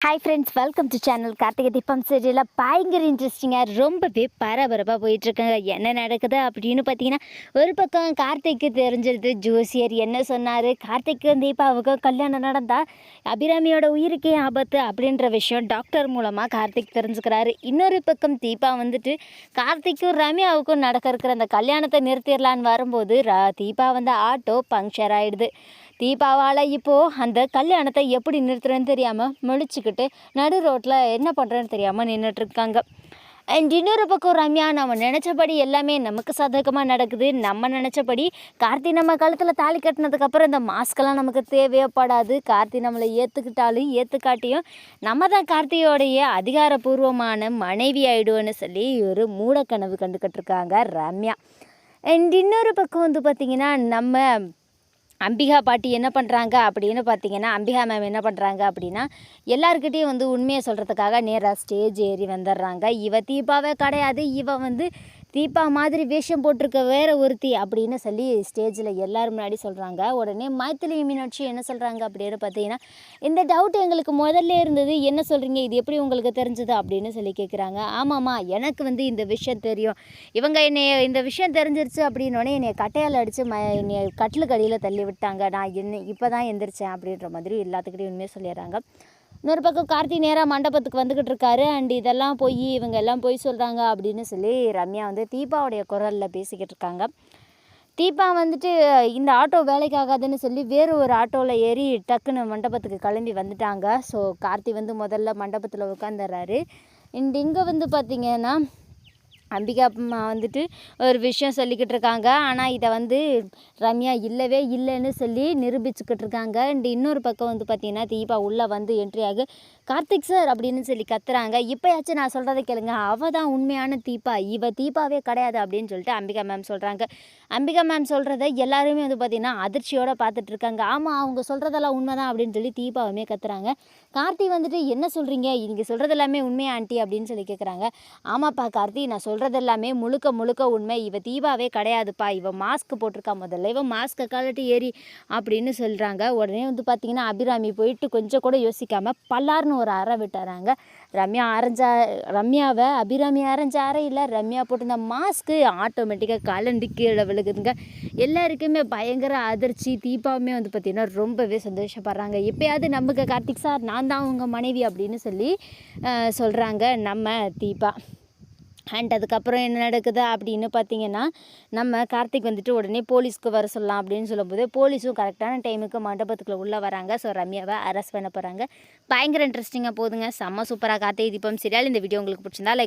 Hi friends welcome to channel Karthigai Deepam சீரியலில் பயங்கர இன்ட்ரெஸ்டிங்காக ரொம்பவே பரபரப்பாக போயிட்டுருக்காங்க. என்ன நடக்குது அப்படின்னு பார்த்தீங்கன்னா ஒரு பக்கம் கார்த்திக்கு தெரிஞ்சிருது ஜோசியர் என்ன சொன்னார்? கார்த்திக்கும் தீபாவுக்கும் கல்யாணம் நடந்தால் அபிராமியோட உயிருக்கே ஆபத்து அப்படின்ற விஷயம் டாக்டர் மூலமாக கார்த்திக் தெரிஞ்சுக்கிறாரு. இன்னொரு பக்கம் தீபா வந்துட்டு கார்த்திக்கும் ரம்யாவுக்கும் நடக்க இருக்கிற அந்த கல்யாணத்தை நிறுத்திடலான்னு வரும்போது ரா தீபா வந்து ஆட்டோ பங்க்சர் ஆகிடுது தீபாவால் இப்போது அந்த கல்யாணத்தை எப்படி நிறுத்துறேன்னு தெரியாமல் முழிச்சுக்கிட்டு நடு ரோட்டில் என்ன பண்ணுறேன்னு தெரியாமல் நின்றுட்டுருக்காங்க அண்ட் இன்னொரு பக்கம் ரம்யா நம்ம நினச்சபடி எல்லாமே நமக்கு சாதகமாக நடக்குது. நம்ம நினச்சபடி கார்த்தி நம்ம கழுத்தில் தாலி கட்டினதுக்கப்புறம் இந்த மாஸ்கெல்லாம் நமக்கு தேவையப்படாது கார்த்தி நம்மளை ஏற்றுக்கிட்டாலும் ஏற்றுக்காட்டியும் நம்ம தான் கார்த்தியோடைய அதிகாரப்பூர்வமான மனைவி ஆயிடுவோன்னு சொல்லி ஒரு மூடக்கனவு கண்டுக்கிட்டு இருக்காங்க ரம்யா. அண்ட் இன்னொரு பக்கம் வந்து பார்த்திங்கன்னா நம்ம அம்பிகா பாட்டி என்ன பண்ணுறாங்க அப்படின்னு பார்த்தீங்கன்னா அம்பிகா மேம் என்ன பண்ணுறாங்க அப்படின்னா எல்லாருக்கிட்டேயும் வந்து உண்மையை சொல்கிறதுக்காக நேராக ஸ்டேஜ் ஏறி வந்துடுறாங்க இவ தீபாவே கிடையாது. இவ வந்து தீபா மாதிரி வேஷம் போட்டிருக்க வேற ஒருத்தி அப்படின்னு சொல்லி ஸ்டேஜில் எல்லாரும் முன்னாடி சொல்கிறாங்க உடனே மைத்திலி மீனாட்சி என்ன சொல்கிறாங்க அப்படின்னு பார்த்தீங்கன்னா இந்த டவுட் எங்களுக்கு முதல்ல இருந்தது என்ன சொல்கிறீங்க இது எப்படி உங்களுக்கு தெரிஞ்சது? அப்படின்னு சொல்லி கேட்குறாங்க ஆமாம்மா எனக்கு வந்து இந்த விஷயம் தெரியும். இவங்க என்னை இந்த விஷயம் தெரிஞ்சிருச்சு அப்படின்னோடனே என்னை கட்டையால் அடித்து ம என்னை கட்டிலுக்கு அடியில் தள்ளி விட்டாங்க. நான் என்ன இப்போ தான் எந்திரிச்சேன் அப்படின்ற மாதிரி எல்லாத்துக்கிட்டையும் உண்மையாக சொல்லிடுறாங்க. இன்னொரு பக்கம் கார்த்தி நேராக மண்டபத்துக்கு வந்துக்கிட்டு இருக்காரு. அண்ட் இதெல்லாம் போய் இவங்க எல்லாம் போய் சொல்கிறாங்க அப்படின்னு சொல்லி ரம்யா வந்து தீபாவுடைய குரலில் பேசிக்கிட்டு இருக்காங்க. தீபா வந்துட்டு இந்த ஆட்டோ வேலைக்கு ஆகாதுன்னு சொல்லி வேறு ஒரு ஆட்டோவில் ஏறி டக்குன்னு மண்டபத்துக்கு கிளம்பி வந்துட்டாங்க. ஸோ கார்த்தி வந்து முதல்ல மண்டபத்தில் உட்காந்துடுறாரு அண்ட் இங்கே வந்து பார்த்திங்கன்னா அம்பிகா அம்மா வந்துட்டு ஒரு விஷயம் சொல்லிக்கிட்டு இருக்காங்க. ஆனால் இதை வந்து ரம்யா இல்லவே இல்லைன்னு சொல்லி நிரூபிச்சுக்கிட்டு இருக்காங்க. அண்ட் இன்னொரு பக்கம் வந்து பார்த்தீங்கன்னா தீபா உள்ளே வந்து என்ட்ரி ஆகு கார்த்திக் சார் அப்படின்னு சொல்லி கத்துறாங்க. இப்போயாச்சும் நான் சொல்கிறத கேளுங்க. அவள் தான் உண்மையான தீபா. இவ தீபாவே கிடையாது அப்படின்னு சொல்லிட்டு அம்பிகா மேம் சொல்கிறாங்க அம்பிகா மேம் சொல்கிறத எல்லாருமே வந்து பார்த்திங்கன்னா அதிர்ச்சியோடு பார்த்துட்டு இருக்காங்க. ஆமாம் அவங்க சொல்கிறதெல்லாம் உண்மை தான் அப்படின்னு சொல்லி தீபாவுமே கத்துறாங்க. கார்த்தி வந்துட்டு என்ன சொல்கிறீங்க நீங்கள் சொல்கிறது எல்லாமே உண்மையா ஆண்டி? அப்படின்னு சொல்லி கேட்குறாங்க ஆமாப்பா கார்த்தி நான் சொல் எல்லாமே முழுக்க முழுக்க உண்மை. இவ தீபாவே கிடையாதுப்பா. இவ மாஸ்க் போட்டிருக்கா முதல்ல. இவன் மாஸ்க்கை கழட்டி ஏறி அப்படின்னு சொல்கிறாங்க உடனே வந்து பார்த்தீங்கன்னா அபிராமி போயிட்டு கொஞ்சம் கூட யோசிக்காமல் பல்லார்னு ஒரு அறை விட்டுறாங்க. ரம்யா அரைஞ்சா ரம்யாவை அபிராமி அரைஞ்ச அறை இல்லை ரம்யா போட்டிருந்த மாஸ்க்கு ஆட்டோமேட்டிக்காக கலண்டு கீழே விழுகுதுங்க. எல்லாருக்குமே பயங்கர அதிர்ச்சி. தீபாவுமே வந்து பார்த்திங்கன்னா ரொம்பவே சந்தோஷப்படுறாங்க. எப்பயாவது நமக்கு கார்த்திக் சார் நான் தான் உங்கள் மனைவி அப்படின்னு சொல்லி சொல்கிறாங்க நம்ம தீபா. அண்ட் அதுக்கப்புறம் என்ன நடக்குது அப்படின்னு பார்த்தீங்கன்னா நம்ம கார்த்திக் வந்துட்டு உடனே போலீஸ்க்கு வர சொல்லலாம் அப்படின்னு சொல்லும்போது போலீஸும் கரெக்டான டைமுக்கு மண்டபத்துக்குள்ளே உள்ளே வராங்க. ஸோ ரம்யாவை அரெஸ்ட் பண்ண போகிறாங்க பயங்கர இன்ட்ரெஸ்டிங்காக போதுங்க செம்ம சூப்பராக கார்த்திக் தீபம் சரியால் இந்த வீடியோ உங்களுக்கு பிடிச்சிருந்தா லைக்